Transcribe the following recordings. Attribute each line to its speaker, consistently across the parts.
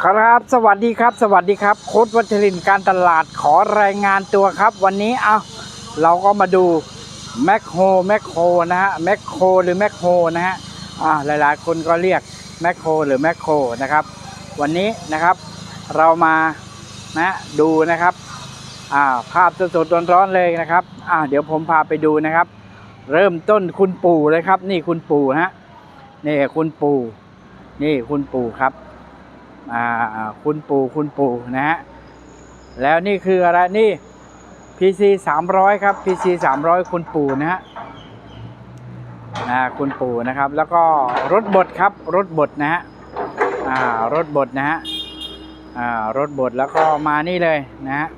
Speaker 1: ครับสวัสดีครับ สวัสดีครับ โค้ดวัชรินการตลาดขอรายงานตัวครับ วันนี้เอาเราก็มาดูแมคโฮแมคโฮนะฮะแมคโฮหรือแมคโฮนะฮะอ่าหลายๆ คนก็เรียกแมคโฮหรือแมคโฮนะครับวันนี้นะครับเรามานะดูนะครับอ่าภาพสดๆร้อนๆเลยนะครับอ่าเดี๋ยวผมพาไปดูนะครับ เริ่มต้นคุณปู่เลยครับ นี่คุณปู่ฮะนี่คุณปู่นี่คุณปู่ครับ อ่าคุณปู่คุณปู่นะฮะแล้วนี่คืออะไรนี่ PC 300 ครับ PC 300 คุณปู่นะฮะอ่าคุณปู่นะครับ แล้วก็รถบดครับรถบดนะฮะอ่ารถบดนะฮะอ่ารถบดแล้วก็มานี่เลยนะฮะ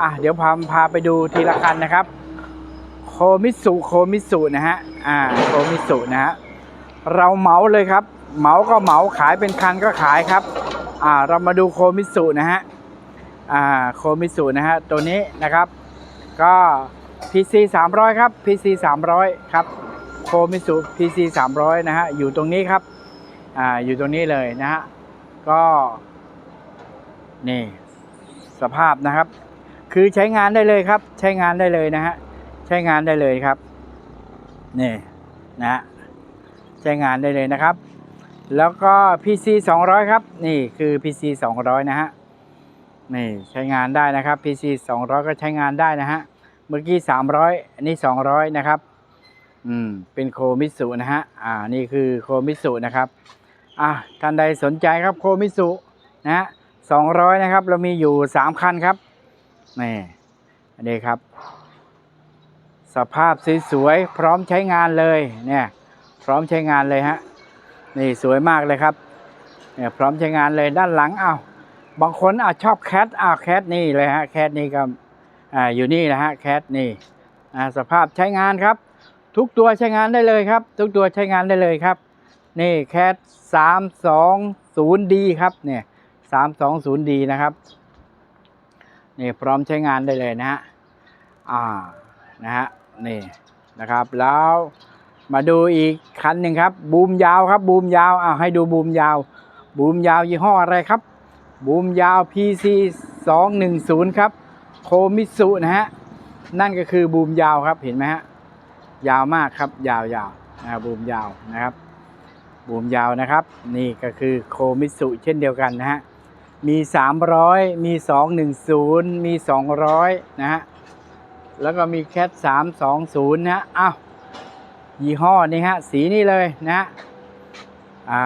Speaker 1: อะเดี๋ยวพาพาไปดูทีละคันนะครับโคมิสุโคมิสุนะฮะอ่าโคมิสุนะฮะเราเหมาเลยครับ เหมาก็เหมาขายเป็นคันก็ขายครับ อ่าเรามาดูโคมิสุนะฮะอ่าโคมิสุนะฮะตัวนี้นะครับ ก็ PC 300 ครับ PC 300 ครับโคมิสุ PC 300 นะฮะอยู่ตรงนี้ครับอ่าอยู่ตรงนี้เลยนะฮะก็นี่สภาพนะครับ คือใช้งานได้เลยครับ ใช้งานได้เลยนะฮะใช้งานได้เลยครับนี่นะฮะใช้งานได้เลยนะครับ แล้วก็ PC 200 ครับ นี่คือ PC 200 นะฮะ นี่ใช้งานได้นะครับ PC 200 ก็ใช้งานได้นะฮะ เมื่อกี้ 300 อันนี้ 200 นะครับ อืม เป็นโคมิสุนะฮะ อ่า นี่คือโคมิสุนะครับ อะท่านใดสนใจครับโคมิสุนะฮะ200 นะครับ เรามีอยู่ 3 คันครับ นี่ อันนี้ครับ สภาพสวยๆ พร้อมใช้งานเลย เนี่ย พร้อมใช้งานเลยฮะ นี่สวยมากเลยครับเนี่ยพร้อมใช้งานเลยด้านหลังเอ้าบางคนอาจชอบแคทอ้าวแคทนี่เลยฮะแคทนี่ก็อ่าอยู่นี่นะฮะแคทนี่อ่าสภาพใช้งานครับ ทุกตัวใช้งานได้เลยครับ ทุกตัวใช้งานได้เลยครับ นี่แคทสามสองศูนย์ดีครับเนี่ยสามสองศูนย์ดีนะครับนี่พร้อมใช้งานได้เลยนะฮะอ่านะฮะนี่นะครับแล้ว มาดูอีกคันหนึ่งครับ บูมยาวครับ บูมยาวเอาให้ดูบูมยาว บูมยาวยี่ห้ออะไรครับ บูมยาว PC 210 ครับ โคมิสุนะฮะ นั่นก็คือบูมยาวครับ เห็นไหมฮะ ยาวมากครับ ยาวยาวนะครับบูมยาวนะครับ บูมยาวนะครับ นี่ก็คือโคมิสุเช่นเดียวกันนะฮะ มี 300 มี 210 มี 200 นะฮะ แล้วก็มีแคท320 นะฮะอ้าว ยี่ห้อนี้ฮะ สีนี้เลยนะฮะอ่า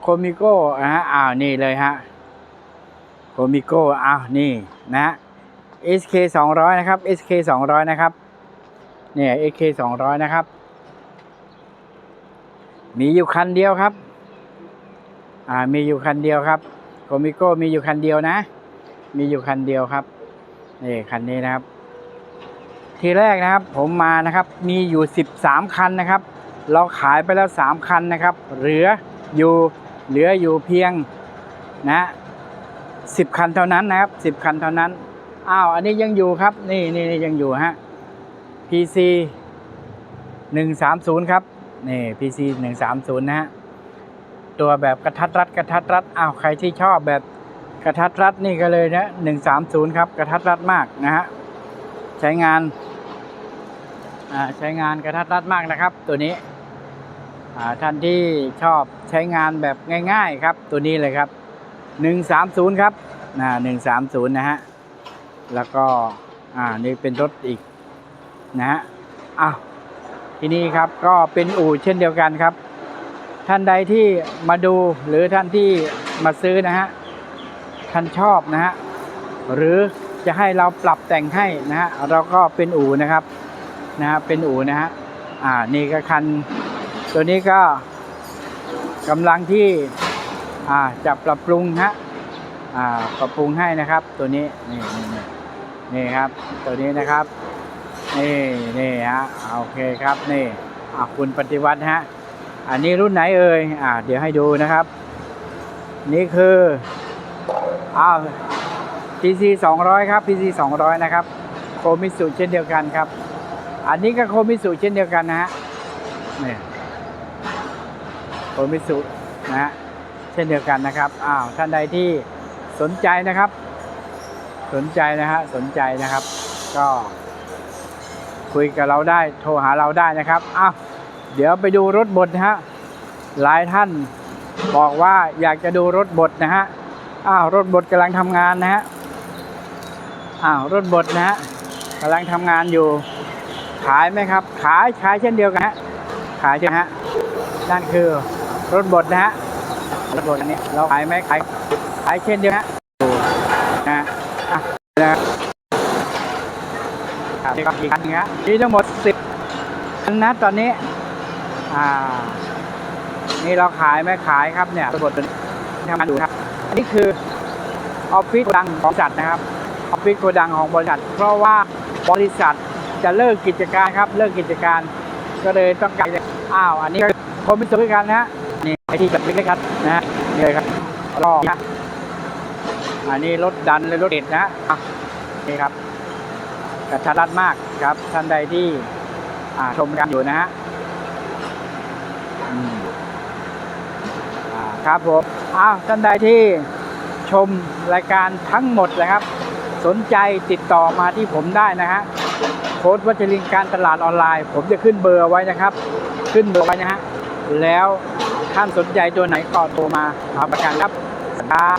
Speaker 1: โคมิโก้นะฮะอ้าวนี่เลยฮะโคมิโก้อ้าวนี่นะฮะ SK 200 นะครับ SK 200 นะครับเนี่ย SK 200 นะครับ มีอยู่คันเดียวครับอ่ามีอยู่คันเดียวครับโคมิโก้มีอยู่คันเดียวนะ มีอยู่คันเดียวครับนี่คันนี้นะครับ ทีแรกนะครับผมมานะครับมีอยู่ 13 คันนะครับ เราขายไปแล้ว 3 คันนะครับ เหลืออยู่เหลืออยู่เพียงนะ10คันเท่านั้นนะครับ10คันเท่านั้นอ้าวอันนี้ยังอยู่ครับ นี่นี่ยังอยู่ฮะ PC 130 ครับนี่ PC 130 นะฮะตัวแบบกระทัดรัดกระทัดรัดอ้าวใครที่ชอบแบบกระทัดรัดนี่ก็เลยนะ130 ครับ กระทัดรัดมากนะฮะใช้งาน ใช้งานกระทัดรัดมากนะครับ ตัวนี้ท่านที่ชอบใช้งานแบบง่าย ๆครับ ตัวนี้เลยครับ 130 ครับหนะ130นะฮะ แล้วก็อ่านี่เป็นรถอีกนะฮะอ้าวที่นี่ครับก็เป็นอู่เช่นเดียวกันครับ ท่านใดที่มาดูหรือท่านที่มาซื้อนะฮะท่านชอบนะฮะหรือจะให้เราปรับแต่งให้นะฮะเราก็เป็นอู่นะครับ นะฮะเป็นอู่นะฮะอ่านี่ก็คัน ตัวนี้ก็กำลังที่อ่าจะปรับปรุงฮะอ่าปรับปรุงให้นะครับตัวนี้นี่นี่นี่ครับ ตัวนี้นะครับนี่นี่ฮะโอเคครับนี่อ่าคุณปฏิวัติฮะอันนี้รุ่นไหนเอ่ยอ่าเดี๋ยวให้ดูนะครับ นี่คืออ้าว PC 200 ครับ PC 200 นะครับโคมิสุเช่นเดียวกันครับ อันนี้ก็โคมิสุเช่นเดียวกันนะฮะนี่โคมิสุนะฮะเช่นเดียวกันนะครับอ้าวท่านใดที่สนใจนะครับ สนใจนะฮะสนใจนะครับ ก็คุยกับเราได้โทรหาเราได้นะครับอ้าวเดี๋ยวไปดูรถบดนะฮะหลายท่านบอกว่าอยากจะดูรถบดนะฮะอ้าวรถบดกำลังทำงานนะฮะอ้าวรถบดนะฮะกำลังทำงานอยู่ ขายไหมครับ ขายขายเช่นเดียวกันฮะขายใช่ไหมฮะนั่นคือรถบดนะฮะรถบดอันนี้เราขายไหมขายขายเช่นเดียวกันฮะดูนะฮะอะนะครับครับนี่ก็อีกคันนึงฮะมีทั้งหมดสิบคันนะตอนนี้อ่านี่เราขายไหมขายครับเนี่ยรถบดทำงานอยู่ครับอันนี้คือออฟฟิศดังของบริษัทนะครับออฟฟิศโกดังของบริษัท เพราะว่าบริษัท จะเลิกกิจการครับ เลิกกิจการ ก็เลยต้องการอ้าว อันนี้คนเป็นตัวด้วยกันนะฮะนี่ไอที่แบบเล็กๆครับนะฮะนี่เลยครับรอนะอันนี้รถดันเลยรถเด็ดนะอะนี่ครับกระชัดรัดมากครับ ท่านใดที่อ่าชมกันอยู่นะฮะอ่าครับผมอ้าวท่านใดที่ชมรายการทั้งหมดนะครับ สนใจติดต่อมาที่ผมได้นะฮะ โค้ดวัชรินการตลาดออนไลน์ ผมจะขึ้นเบอร์ไว้นะครับ ขึ้นเบอร์ไว้นะฮะแล้วท่านสนใจตัวไหนก็โทรมาหาประกันครับครับ